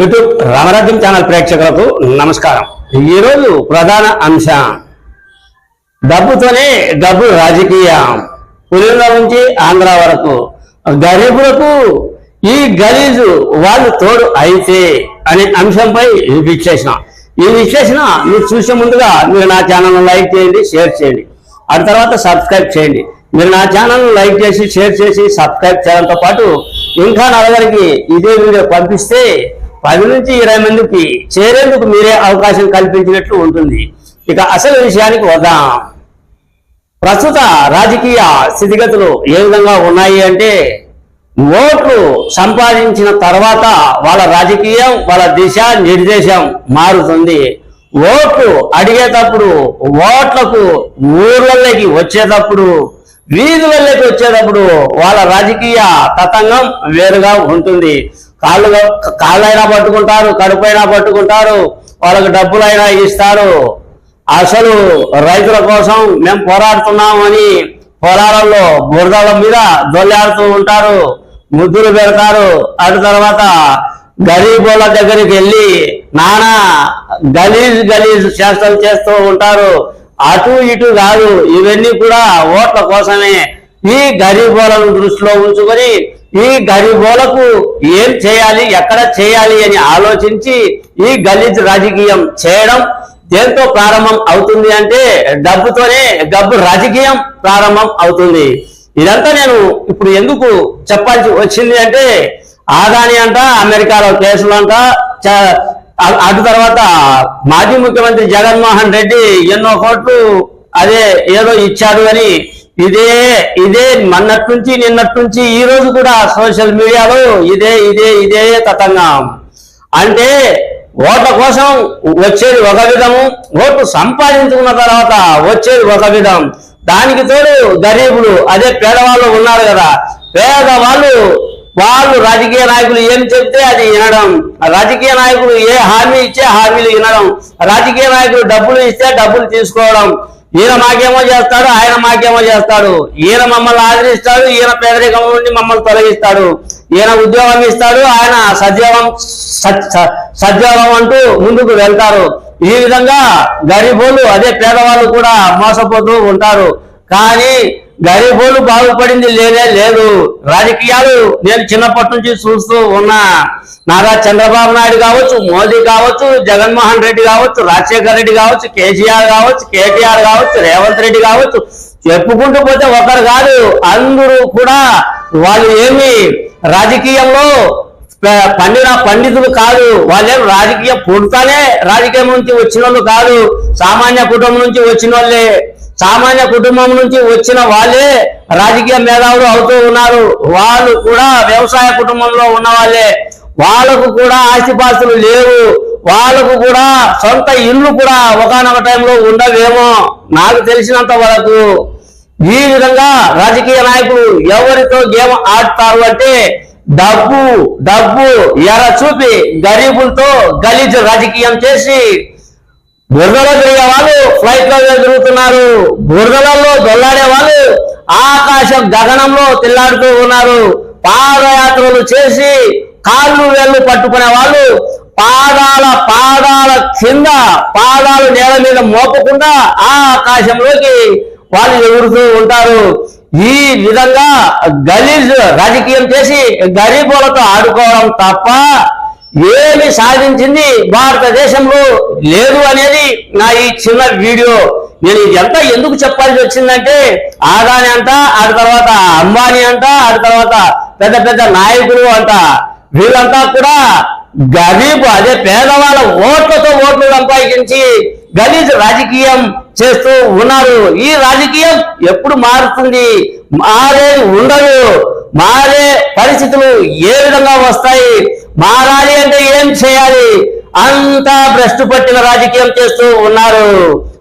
YouTube రామరాజ్యం channel ప్రేక్షకులకు నమస్కారం. ఈరోజు ప్రధాన అంశం. డబ్బుతోనే డబ్బు రాజకీయం. పులిల నుంచి ఆంధ్ర వరకు. గరీబులకు ఈ గలీజు వాళ్ళు తోడు అయితే అనే అంశంపై విశ్లేషణ. ఈ విశ్లేషణ మీరు చూసే ముందుగా మీరు నా ఛానల్ లైక్ చేయండి షేర్ చేయండి. ఆ తర్వాత సబ్స్క్రైబ్ చేయండి. మీరు నా ఛానల్ లైక్ చేసి షేర్ చేసి సబ్స్క్రైబ్ చేయడంతో పాటు ఇంకా నలుగురికి ఇదే వీడియో పంపిస్తే పది నుంచి ఇరవై మందికి చేరేందుకు మీరే అవకాశం కల్పించినట్లు ఉంటుంది. ఇక అసలు విషయానికి వద్దాం. ప్రస్తుత రాజకీయ స్థితిగతులు ఏ విధంగా ఉన్నాయి అంటే ఓట్లు సంపాదించిన తర్వాత వాళ్ళ రాజకీయం వాళ్ళ దిశ నిర్దేశం మారుతుంది. ఓట్లు అడిగేటప్పుడు ఓట్లకు ఊర్లలోకి వచ్చేటప్పుడు వీధులలోకి వచ్చేటప్పుడు వాళ్ళ రాజకీయ తతంగం వేరుగా ఉంటుంది. కాళ్ళు కాళ్ళైనా పట్టుకుంటారు కడుపైనా పట్టుకుంటారు వాళ్ళకి డబ్బులైనా ఇస్తారు. అసలు రైతుల కోసం మేము పోరాడుతున్నామని పొలాలలో బురదల మీద దొల్లాడుతూ ఉంటారు ముద్దులు పెడతారు. అటు తర్వాత గరీబుల దగ్గరికి వెళ్ళి నానా గలీజ్ గలీజ్ చేష్టలు చేస్తూ ఉంటారు. అటు ఇటు కాదు ఇవన్నీ కూడా ఓట్ల కోసమే ఈ గరీబోలను దృష్టిలో ఉంచుకొని ఈ గరీబోలకు ఏం చేయాలి ఎక్కడ చేయాలి అని ఆలోచించి ఈ గలీజ్ రాజకీయం చేయడం దేంతో ప్రారంభం అవుతుంది అంటే డబ్బుతోనే డబ్బు రాజకీయం ప్రారంభం అవుతుంది. ఇదంతా నేను ఇప్పుడు ఎందుకు చెప్పాల్సి వచ్చింది అంటే ఆదాని అంట అమెరికాలో కేసులు అంట చ- అటు తర్వాత మాజీ ముఖ్యమంత్రి జగన్మోహన్ రెడ్డి ఎన్నో కోట్లు అదే ఏదో ఇచ్చాడు అని ఇదే ఇదే మొన్నటి నుంచి నిన్నటి నుంచి ఈ రోజు కూడా సోషల్ మీడియాలో ఇదే ఇదే ఇదే తతంగం. అంటే ఓట్ల కోసం వచ్చేది ఒక విధము ఓట్లు సంపాదించుకున్న తర్వాత వచ్చేది ఒక విధం. దానికి తోడు గరీబులు అదే పేదవాళ్ళు ఉన్నారు కదా. పేదవాళ్ళు వాళ్ళు రాజకీయ నాయకులు ఏం చెప్తే అది వినడం. రాజకీయ నాయకులు ఏ హామీ ఇచ్చే హామీలు వినడం. రాజకీయ నాయకులు డబ్బులు ఇస్తే డబ్బులు తీసుకోవడం. ఈయన మాకేమో చేస్తాడు ఆయన మాకేమో చేస్తాడు. ఈయన మమ్మల్ని ఆదరిస్తాడు ఈయన పేదరికం నుండి మమ్మల్ని తొలగిస్తాడు. ఈయన ఉద్యోగం ఇస్తాడు ఆయన సద్యోగం సత్- సద్యోగం అంటూ ముందుకు వెళ్తారు. ఈ విధంగా గరీబోలు అదే పేదవాళ్ళు కూడా మోసపోతూ ఉంటారు. కానీ గరీబులు బాగుపడింది లేదే లేదు. రాజకీయాలు నేను చిన్నప్పటి నుంచి చూస్తూ ఉన్నా. నారా చంద్రబాబు నాయుడు కావచ్చు మోదీ కావచ్చు జగన్మోహన్ రెడ్డి కావచ్చు రాజశేఖర్ రెడ్డి కావచ్చు కేసీఆర్ కావచ్చు కేటీఆర్ కావచ్చు రేవంత్ రెడ్డి కావచ్చు చెప్పుకుంటూ పోతే ఒకరు కాదు. అందరూ కూడా వాళ్ళు ఏమి రాజకీయంలో పండిన పండితులు కాదు. వాళ్ళేం రాజకీయ పుడతానే రాజకీయం నుంచి వచ్చిన వాళ్ళు కాదు. సామాన్య కుటుంబం నుంచి వచ్చిన వాళ్ళే సామాన్య కుటుంబం నుంచి వచ్చిన వాళ్ళే రాజకీయ మేధావులు అవుతూ ఉన్నారు. వాళ్ళు కూడా వ్యవసాయ కుటుంబంలో ఉన్న వాళ్ళే వాళ్ళకు కూడా ఆస్తిపాస్తులు లేవు. వాళ్ళకు కూడా సొంత ఇల్లు కూడా ఒకనొక టైంలో ఉండవేమో నాకు తెలిసినంత వరకు. ఈ విధంగా రాజకీయ నాయకులు ఎవరితో గేమ్ ఆడతారు అంటే డబ్బు డబ్బు ఎర చూపి గరీబులతో గలీజు రాజకీయం చేసి బురదలో తిరిగే వాళ్ళు ఫ్లైట్లో తిరుగుతున్నారు. బురదలలో దొల్లాడే వాళ్ళు ఆకాశం గగనంలో తిల్లాడుతూ ఉన్నారు. పాదయాత్రలు చేసి కాళ్ళు వేళ్ళు పట్టుకునే వాళ్ళు పాదాల పాదాల కింద పాదాలు నేల మీద మోపకుండా ఆ ఆకాశంలోకి వాళ్ళు ఎగురుతూ ఉంటారు. ఈ విధంగా గలీజ్ రాజకీయం చేసి గరీబులతో ఆడుకోవడం తప్ప ఏమి సాధించింది భారతదేశంలో లేదు అనేది నా ఈ చిన్న వీడియో. నేను ఇదంతా ఎందుకు చెప్పాల్సి వచ్చిందంటే ఆదాని అంట ఆ తర్వాత అంబానీ అంట ఆ తర్వాత పెద్ద పెద్ద నాయకులు అంట. వీళ్ళంతా కూడా గరీబ్ అదే పేదవాళ్ళ ఓట్లతో ఓట్లు సంపాదించి గలీజ్ రాజకీయం చేస్తూ ఉన్నారు. ఈ రాజకీయం ఎప్పుడు మారుతుంది? మారే ఉండదు. మారే పరిస్థితులు ఏ విధంగా వస్తాయి? మారాలి అంటే ఏం చేయాలి? అంతా భ్రష్టు పట్టిన రాజకీయం చేస్తూ ఉన్నారు.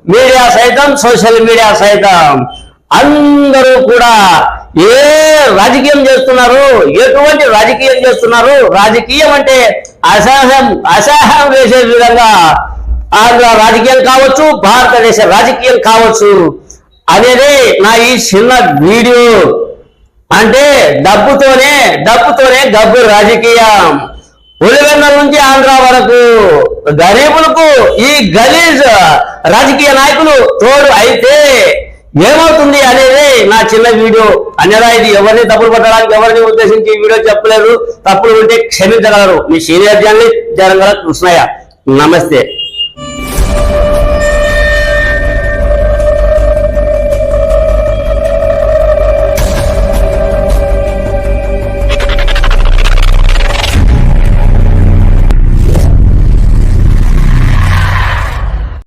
మీడియా సైతం సోషల్ మీడియా సైతం. అందరూ కూడా ఏ రాజకీయం చేస్తున్నారు? ఎటువంటి రాజకీయం చేస్తున్నారు? రాజకీయం అంటే అసహ్యం అసహ్యం వేసే విధంగా ఆంధ్ర రాజకీయం కావచ్చు భారతదేశ రాజకీయం కావచ్చు అనేది నా ఈ చిన్న వీడియో. అంటే డబ్బుతోనే డబ్బుతోనే డబ్బు రాజకీయం. పులివెందుల నుంచి ఆంధ్ర వరకు గరీబులకు ఈ గలీజ్ రాజకీయ నాయకులు తోడు అయితే ఏమవుతుంది అనేది నా చిన్న వీడియో. అన్యదా ఇది ఎవరిని తప్పులు పట్టడానికి ఎవరిని ఉద్దేశించి ఈ వీడియో చెప్పలేదు. తప్పులు ఉంటే క్షమించగలరు. మీ సీనియర్ జర్నలిస్ట్ జరంగల కృష్ణయ్య. నమస్తే.